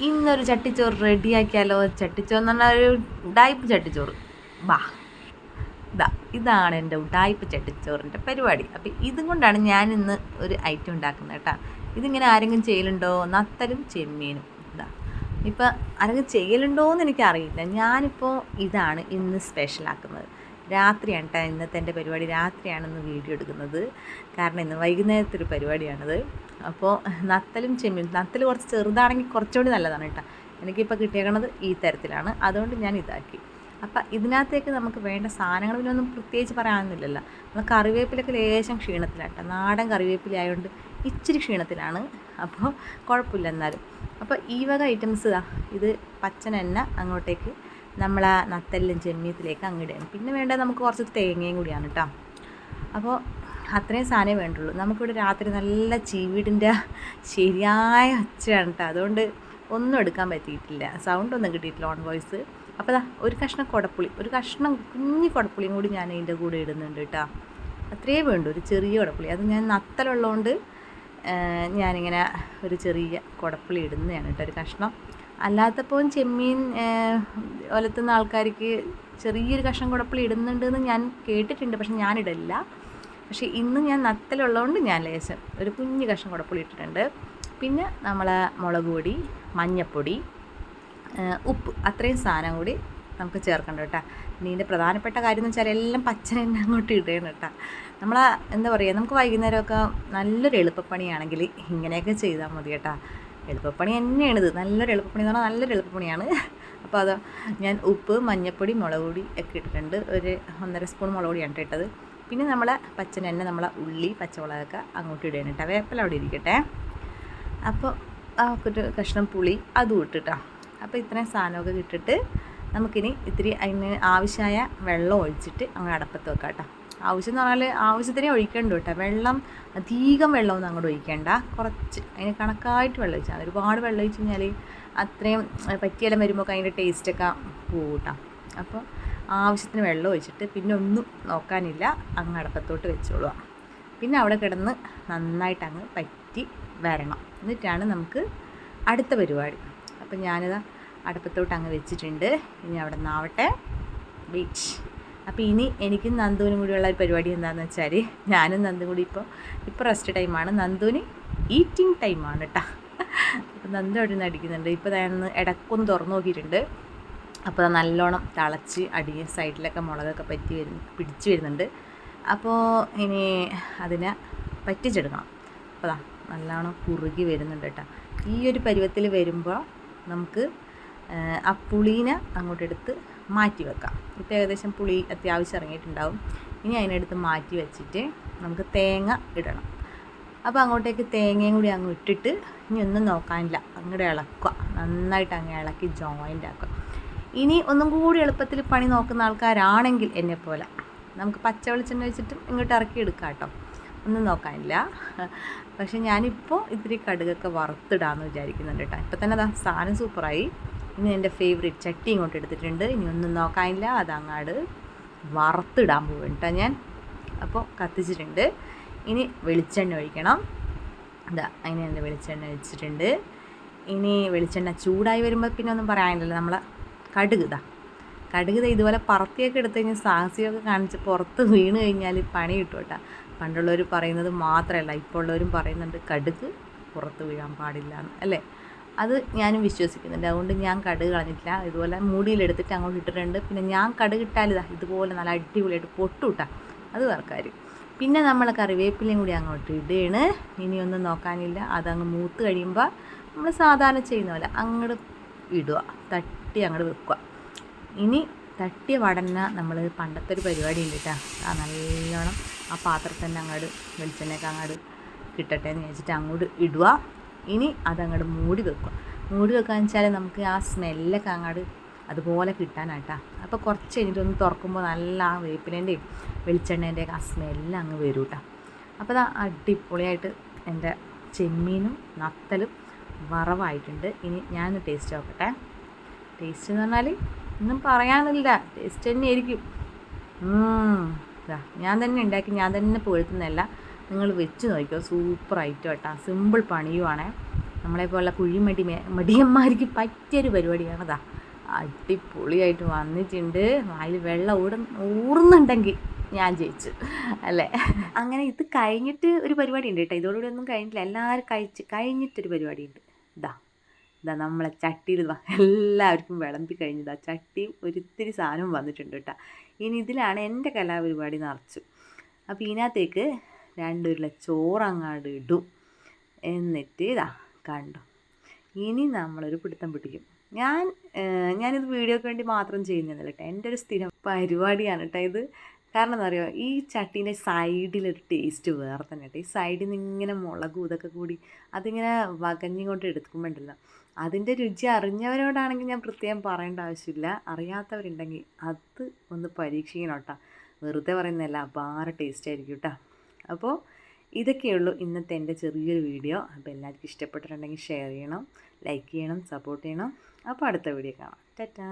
ഇന്നൊരു ചട്ടിച്ചോറ് റെഡിയാക്കിയാലോ? ചട്ടിച്ചോറ് എന്ന് പറഞ്ഞാൽ ഒരു ഉടായ്പ് ചട്ടിച്ചോറ്. ബാ. ഇതാ ഇതാണ് എന്റെ ഉടായ്പ് ചട്ടിച്ചോറിന്റെ പരിപാടി. അപ്പം ഇതും കൊണ്ടാണ് ഞാൻ ഇന്ന് ഒരു ഐറ്റം ഉണ്ടാക്കുന്നത് കേട്ടോ. ഇതിങ്ങനെ ആരെങ്കിലും ചെയ്യലുണ്ടോ? നത്തലും ചെമ്മീനും. ഇതാ ഇപ്പം ആരെങ്കിലും ചെയ്യലുണ്ടോ എന്ന് എനിക്കറിയില്ല. ഞാനിപ്പോൾ ഇതാണ് ഇന്ന് സ്പെഷ്യലാക്കുന്നത്. രാത്രിയാണ് കേട്ടോ ഇന്നത്തെ എന്റെ പരിപാടി. രാത്രിയാണെന്ന് വീഡിയോ എടുക്കുന്നത്. കാരണം ഇന്ന് വൈകുന്നേരത്തെ ഒരു പരിപാടിയാണത്. അപ്പോൾ നത്തലും ചെമ്മീൻ നത്തൽ കുറച്ച് ചെറുതാണെങ്കിൽ കുറച്ചുകൂടി നല്ലതാണ് കേട്ടോ എനിക്കിപ്പോൾ കിട്ടിയേക്കണത് ഈ തരത്തിലാണ്. അതുകൊണ്ട് ഞാൻ ഇതാക്കി. അപ്പം ഇതിനകത്തേക്ക് നമുക്ക് വേണ്ട സാധനങ്ങൾ പിന്നെ ഒന്നും പ്രത്യേകിച്ച് പറയാനൊന്നുമില്ലല്ലോ. നമ്മൾ കറിവേപ്പിലൊക്കെ ലേശം ക്ഷീണത്തിലാട്ടോ നാടൻ കറിവേപ്പില ആയതുകൊണ്ട് ഇച്ചിരി ക്ഷീണത്തിലാണ്. അപ്പോൾ കുഴപ്പമില്ല എന്നാലും. അപ്പോൾ ഈ വക ഐറ്റംസ് ഇതാ പച്ചനെണ്ണ അങ്ങോട്ടേക്ക് നമ്മൾ ആ നത്തെല്ലാം ചെമ്മീത്തിലേക്ക് അങ്ങിടുകയാണ് പിന്നെ വേണ്ടത് നമുക്ക് കുറച്ച് തേങ്ങയും കൂടിയാണ് കേട്ടോ അപ്പോൾ അത്രയും സാധനമേ വേണ്ടുള്ളൂ. നമുക്കിവിടെ രാത്രി നല്ല ചീവീടിന്റെ ശരിയായ ഒച്ചയാണ് കേട്ടോ അതുകൊണ്ട് ഒന്നും എടുക്കാൻ പറ്റിയിട്ടില്ല. സൗണ്ട് ഒന്നും കിട്ടിയിട്ടില്ല ഓൺ വോയിസ് അപ്പോൾ ദാ ഒരു കഷ്ണം കുടപ്പുളി. ഒരു കഷ്ണം കുഞ്ഞു കുടപ്പുളിയും കൂടി ഞാൻ അതിന്റെ കൂടെ ഇടുന്നുണ്ട് കേട്ടോ അത്രയേ വേണ്ടൂ. ഒരു ചെറിയ കുടപ്പുളി. അത് ഞാൻ നത്തലുള്ളതുകൊണ്ട് ഞാനിങ്ങനെ ഒരു ചെറിയ കുടപ്പുളി ഇടുന്നതാണ് കേട്ടോ ഒരു കഷ്ണം അല്ലാത്തപ്പോൾ ചെമ്മീൻ ഒലത്തുന്ന ആൾക്കാർക്ക് ചെറിയൊരു കഷ്ണം കുടപ്പുളി ഇടുന്നുണ്ടെന്ന് ഞാൻ കേട്ടിട്ടുണ്ട്. പക്ഷെ ഞാനിടില്ല പക്ഷേ ഇന്ന് ഞാൻ നത്തലുള്ളതുകൊണ്ട് ഞാൻ ലേശം ഒരു കുഞ്ഞ് കഷ്ണം കുടപ്പുളി ഇട്ടിട്ടുണ്ട്. പിന്നെ നമ്മളെ മുളക് പൊടി മഞ്ഞൾപ്പൊടി ഉപ്പ് അത്രയും സാധനം കൂടി നമുക്ക് ചേർക്കണ്ട കേട്ടോ. നീന്റെ പ്രധാനപ്പെട്ട കാര്യം എന്ന് വെച്ചാൽ എല്ലാം പച്ച തന്നെ അങ്ങോട്ട് ഇടണം കേട്ടോ. നമ്മൾ എന്താ പറയുക നമുക്ക് വൈകുന്നേരമൊക്കെ നല്ലൊരു എളുപ്പപ്പണിയാണെങ്കിൽ ഇങ്ങനെയൊക്കെ ചെയ്താൽ മതി കേട്ടോ. എളുപ്പപ്പണി തന്നെയാണ് ഇത് നല്ലൊരു എളുപ്പപ്പണി എന്ന് പറഞ്ഞാൽ നല്ലൊരു എളുപ്പപ്പണിയാണ്. അപ്പോൾ അത് ഞാൻ ഉപ്പ് മഞ്ഞൾപ്പൊടി മുളക് പൊടി ഒക്കെ ഇട്ടിട്ടുണ്ട്. ഒരു ഒന്നര സ്പൂൺ മുളക് പൊടിയാണ് ഇട്ടത്. പിന്നെ നമ്മളെ പച്ചനെണ്ണ നമ്മളെ ഉള്ളി പച്ചമുളകൊക്കെ അങ്ങോട്ട് ഇടുകയാണ് കേട്ടോ. വേപ്പല അവിടെ ഇരിക്കട്ടെ. അപ്പോൾ ആ ഒരു കഷ്ണം പുളി അതും ഇട്ടിട്ടാ അപ്പോൾ ഇത്രയും സാധനമൊക്കെ ഇട്ടിട്ട് നമുക്കിനി ഇത്തിരി അതിന് ആവശ്യമായ വെള്ളം ഒഴിച്ചിട്ട് അങ്ങ് അടപ്പത്ത് വെക്കാം കേട്ടോ. ആവശ്യം എന്ന് പറഞ്ഞാൽ ആവശ്യത്തിനെ ഒഴിക്കേണ്ട കേട്ടോ. വെള്ളം അധികം വെള്ളമൊന്നും അങ്ങോട്ട് ഒഴിക്കേണ്ട. കുറച്ച് അതിന് കണക്കായിട്ട് വെള്ളം ഒഴിച്ചാൽ ഒരുപാട് വെള്ളം ഒഴിച്ച് കഴിഞ്ഞാൽ അത്രയും പറ്റിയെല്ലാം വരുമ്പോൾ അതിന്റെ ടേസ്റ്റൊക്കെ പോകും അപ്പോൾ ആവശ്യത്തിന് വെള്ളം ഒഴിച്ചിട്ട് പിന്നെ ഒന്നും നോക്കാനില്ല. അങ്ങ് അടപ്പത്തോട്ട് വെച്ചോളുക പിന്നെ അവിടെ കിടന്ന് നന്നായിട്ട് അങ്ങ് പറ്റി വരണം. എന്നിട്ടാണ് നമുക്ക് അടുത്ത പരിപാടി. അപ്പം ഞാനിത് അടുപ്പത്തോട്ട് അങ്ങ് വെച്ചിട്ടുണ്ട്. ഇനി അവിടെ നിന്നാവട്ടെ. വെയിറ്റ് അപ്പോൾ ഇനി എനിക്കും നന്ദുവിനും കൂടിയുള്ള ഒരു പരിപാടി എന്താണെന്ന് വെച്ചാൽ ഞാനും നന്ദു കൂടി ഇപ്പോൾ ഇപ്പോൾ റെസ്റ്റ് ടൈമാണ് നന്ദുവിന് ഈറ്റിംഗ് ടൈമാണ് കേട്ടോ അപ്പോൾ നന്ദു അവിടെ നിന്ന് അടിക്കുന്നുണ്ട്. ഇപ്പോൾ ഞാൻ ഇടക്കൊന്ന് തുറന്നു നോക്കിയിട്ടുണ്ട്. അപ്പോൾ നല്ലോണം തിളച്ച് അടിയ സൈഡിലൊക്കെ മുളകൊക്കെ പറ്റി വരുന്നു പിടിച്ച് വരുന്നുണ്ട്. അപ്പോൾ ഇനി അതിനെ പറ്റിച്ചെടുക്കണം. അപ്പോൾ നല്ലോണം കുറുകി വരുന്നുണ്ട് കേട്ടോ ഈ ഒരു പരുവത്തിൽ വരുമ്പോൾ നമുക്ക് ആ പുളീനെ അങ്ങോട്ടെടുത്ത് മാറ്റി വെക്കാം. ഇത് ഏകദേശം പുളി അത്യാവശ്യം ഇറങ്ങിയിട്ടുണ്ടാവും. ഇനി അതിനടുത്ത് മാറ്റി വെച്ചിട്ട് നമുക്ക് തേങ്ങ ഇടണം. അപ്പോൾ അങ്ങോട്ടേക്ക് തേങ്ങയും കൂടി അങ്ങ് ഇട്ടിട്ട് ഇനി ഒന്നും നോക്കാനില്ല. അങ്ങോട്ട് ഇളക്കുക. നന്നായിട്ട് അങ്ങ് ഇളക്കി ജോയിന്റ് ആക്കുക. ഇനി ഒന്നും കൂടി എളുപ്പത്തിൽ പണി നോക്കുന്ന ആൾക്കാരാണെങ്കിൽ എന്നെ പോലെ. നമുക്ക് പച്ച വെളിച്ചെണ്ണ വെച്ചിട്ടും ഇങ്ങോട്ട് ഇറക്കി എടുക്കാം കേട്ടോ. ഒന്നും നോക്കാനില്ല. പക്ഷെ ഞാനിപ്പോൾ ഇത്തിരി കടുകൊക്കെ വറുത്തിടാമെന്ന് വിചാരിക്കുന്നുണ്ട് കേട്ടോ. ഇപ്പം തന്നെ സാധനം സൂപ്പറായി ഇനി എന്റെ ഫേവറേറ്റ് ചട്ടി ഇങ്ങോട്ട് എടുത്തിട്ടുണ്ട്. ഇനി ഒന്നും നോക്കാനില്ല. അത് അങ്ങാട് വറുത്തിടാൻ പോകും കേട്ടോ ഞാൻ. അപ്പോൾ കത്തിച്ചിട്ടുണ്ട്. ഇനി വെളിച്ചെണ്ണ ഒഴിക്കണം. ഇതാ അതിന് എന്റെ വെളിച്ചെണ്ണ ഒഴിച്ചിട്ടുണ്ട് ഇനി വെളിച്ചെണ്ണ ചൂടായി വരുമ്പോൾ പിന്നെ ഒന്നും പറയാനില്ലല്ലോ. നമ്മളെ കടുക് ഇതാ കടുക് ഇതുപോലെ പറത്തിയൊക്കെ എടുത്തു കഴിഞ്ഞാൽ സാഹസികമൊക്കെ കാണിച്ച് പുറത്ത് വീണ് കഴിഞ്ഞാൽ പണി കിട്ടും കേട്ടോ പണ്ടുള്ളവർ പറയുന്നത് മാത്രമല്ല ഇപ്പോൾ ഉള്ളവരും പറയുന്നുണ്ട് കടുക് പുറത്ത് വീഴാൻ പാടില്ല എന്ന് അല്ലേ? അത് ഞാനും വിശ്വസിക്കുന്നുണ്ട്. അതുകൊണ്ട് ഞാൻ കടുക് കളഞ്ഞിട്ടില്ല. ഇതുപോലെ മൂടിയിലെടുത്തിട്ട് അങ്ങോട്ട് ഇട്ടിട്ടുണ്ട്. പിന്നെ ഞാൻ കടുക് ഇട്ടാൽ ഇതാ ഇതുപോലെ നല്ല അടിപൊളിയായിട്ട് പൊട്ടുട്ടാ. അത് വേറെ പിന്നെ നമ്മൾ കറിവേപ്പിലയും കൂടി അങ്ങോട്ട് ഇടുകയാണ്. ഇനിയൊന്നും നോക്കാനില്ല. അതങ്ങ് മൂത്ത് കഴിയുമ്പോൾ നമ്മൾ സാധാരണ ചെയ്യുന്ന പോലെ അങ്ങോട്ട് ഇടുക. തട്ടി അങ്ങോട്ട് വെക്കുക. ഇനി തട്ടിയ വടന നമ്മൾ പണ്ടത്തെ ഒരു പരിപാടി ഉണ്ട് കേട്ടോ ആ നല്ലോണം ആ പാത്രത്തിൽ തന്നെ അങ്ങോട്ട് വെളിച്ചെണ്ണയൊക്കെ അങ്ങോട്ട് കിട്ടട്ടെ എന്ന് വെച്ചിട്ട് അങ്ങോട്ട് ഇടുക. ഇനി അതങ്ങോട്ട് മൂടി വെക്കുക മൂടി വെക്കാന്ന് വെച്ചാൽ നമുക്ക് ആ സ്മെല്ലൊക്കെ അങ്ങോട്ട് അതുപോലെ കിട്ടാനാട്ടാ. അപ്പോൾ കുറച്ച് കഴിഞ്ഞിട്ട് ഒന്ന് തുറക്കുമ്പോൾ നല്ല ആ വേപ്പിലേന്റെയും വെളിച്ചെണ്ണേന്റെയൊക്കെ ആ സ്മെല്ല് അങ്ങ് വരും കേട്ടോ അപ്പോൾ അത് അടിപൊളിയായിട്ട് എന്റെ ചെമ്മീനും നത്തലും വറവായിട്ടുണ്ട്. ഇനി ഞാനൊന്ന് ടേസ്റ്റ് നോക്കട്ടെ. ടേസ്റ്റ് എന്ന് പറഞ്ഞാൽ ഒന്നും പറയാനില്ല. ടേസ്റ്റ് തന്നെ ആയിരിക്കും ഞാൻ തന്നെ ഉണ്ടാക്കി ഞാൻ തന്നെ പുകഴ്ത്തുന്നതല്ല നിങ്ങൾ വെച്ച് നോക്കിയോ സൂപ്പർ ഐറ്റം കേട്ടോ സിമ്പിൾ പണിയുവാണേ. നമ്മളെപ്പോലുള്ള കുഴിമടി മടിയന്മാർക്ക് പറ്റിയൊരു പരിപാടിയാണതാ അടിപൊളിയായിട്ട് വന്നിട്ടുണ്ട്. വായിൽ വെള്ളം ഓട ഊറുന്നുണ്ടെങ്കിൽ ഞാൻ ജയിച്ചു. അല്ലേ? അങ്ങനെ ഇത് കഴിഞ്ഞിട്ട് ഒരു പരിപാടി ഉണ്ട് കേട്ടോ. ഇതോടുകൂടി ഒന്നും കഴിഞ്ഞിട്ടില്ല. എല്ലാവരും കഴിച്ച് കഴിഞ്ഞിട്ടൊരു പരിപാടി ഉണ്ട് ഇതാ ഇതാ നമ്മളെ ചട്ടിയിൽ എല്ലാവർക്കും വിളമ്പി കഴിഞ്ഞതാ ചട്ടി ഒരിത്തിരി സാധനവും വന്നിട്ടുണ്ട് കേട്ടോ. ഇനി ഇതിലാണ് എന്റെ കലാപരിപാടി നിറച്ചു അപ്പോൾ ഇതിനകത്തേക്ക് രണ്ടുരുള ചോറങ്ങാട് ഇടും. എന്നിട്ട് ഇതാ കണ്ടു? ഇനി നമ്മളൊരു പിടുത്തം പിടിക്കും. ഞാൻ ഞാനിത് വീഡിയോക്ക് വേണ്ടി മാത്രം ചെയ്യുന്നതല്ല കേട്ടോ. എന്റെ ഒരു സ്ഥിരം പരിപാടിയാണ് കേട്ടോ ഇത്. കാരണം എന്താ പറയുക ഈ ചട്ടീന്റെ സൈഡിലൊരു ടേസ്റ്റ് വേറെ തന്നെ കേട്ടോ. ഈ സൈഡിൽ നിന്ന് ഇങ്ങനെ മുളകും ഇതൊക്കെ കൂടി അതിങ്ങനെ വകഞ്ഞിങ്ങോട്ട് എടുക്കുമ്പോണ്ടല്ലോ. അതിന്റെ രുചി അറിഞ്ഞവരോടാണെങ്കിൽ ഞാൻ പ്രത്യേകം പറയേണ്ട ആവശ്യമില്ല. അറിയാത്തവരുണ്ടെങ്കിൽ അത് ഒന്ന് പരീക്ഷിക്കണം കേട്ടോ. വെറുതെ പറയുന്നതല്ല അപാര ടേസ്റ്റ് ആയിരിക്കും കേട്ടോ. അപ്പോൾ ഇതൊക്കെയുള്ളൂ ഇന്നത്തെ എന്റെ ചെറിയൊരു വീഡിയോ. അപ്പോൾ എല്ലാവർക്കും ഇഷ്ടപ്പെട്ടിട്ടുണ്ടെങ്കിൽ ഷെയർ ചെയ്യണം ലൈക്ക് ചെയ്യണം സപ്പോർട്ട് ചെയ്യണം. അപ്പോൾ അടുത്ത വീഡിയോ കാണാം. ടാറ്റാ